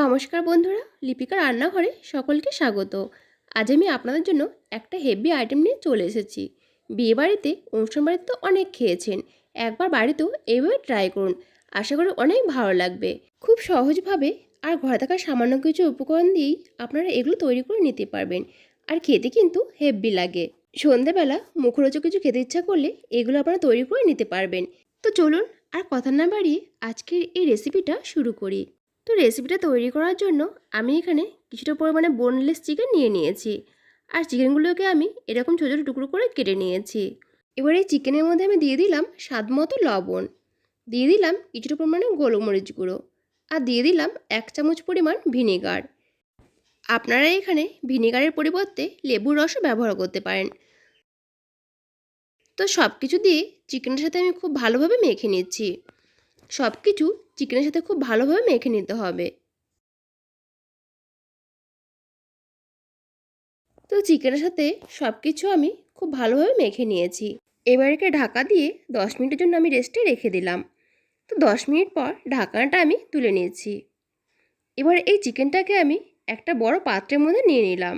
নমস্কার বন্ধুরা, লিপিকার রান্নাঘরে সকলকে স্বাগত। আজ আমি আপনাদের জন্য একটা হেভি আইটেম নিয়ে চলে এসেছি। বিয়ে বাড়িতে অনুষ্ঠান বাড়িতে তো অনেক খেয়েছেন, একবার বাড়িতেও এইভাবে ট্রাই করুন, আশা করি অনেক ভালো লাগবে। খুব সহজভাবে আর ঘরে থাকা সামান্য কিছু উপকরণ দিয়েই আপনারা এগুলো তৈরি করে নিতে পারবেন, আর খেতে কিন্তু হেভি লাগে। সন্ধেবেলা মুখরোচক কিছু খেতে ইচ্ছা করলে এগুলো আপনারা তৈরি করে নিতে পারবেন। তো চলুন আর কথা না বাড়িয়ে আজকের এই রেসিপিটা শুরু করি। তো রেসিপিটা তৈরি করার জন্য আমি এখানে কিছুটা পরিমাণে বোনলেস চিকেন নিয়ে নিয়েছি। আর চিকেনগুলোকে আমি এরকম ছোটো ছোটো টুকরো করে কেটে নিয়েছি। এবার এই চিকেনের মধ্যে আমি দিয়ে দিলাম স্বাদ মতো লবণ। দিয়ে দিলাম কিছুটা পরিমাণে গোলমরিচ গুঁড়ো। আর দিয়ে দিলাম এক চামচ পরিমাণ ভিনেগার আপনারা এখানে ভিনেগারের পরিবর্তে লেবুর রসও ব্যবহার করতে পারেন। তো সব কিছু দিয়ে চিকেনের সাথে আমি খুব ভালোভাবে মেখে নিচ্ছি। সব কিছু চিকেনের সাথে খুব ভালোভাবে মেখে নিতে হবে। তো চিকেনের সাথে সব কিছু আমি খুব ভালোভাবে মেখে নিয়েছি। এবারকে ঢাকা দিয়ে দশ মিনিটের জন্য আমি রেস্টে রেখে দিলাম। তো দশ মিনিট পর ঢাকনাটা আমি তুলে নিয়েছি। এবার এই চিকেনটাকে আমি একটা বড় পাত্রের মধ্যে নিয়ে নিলাম।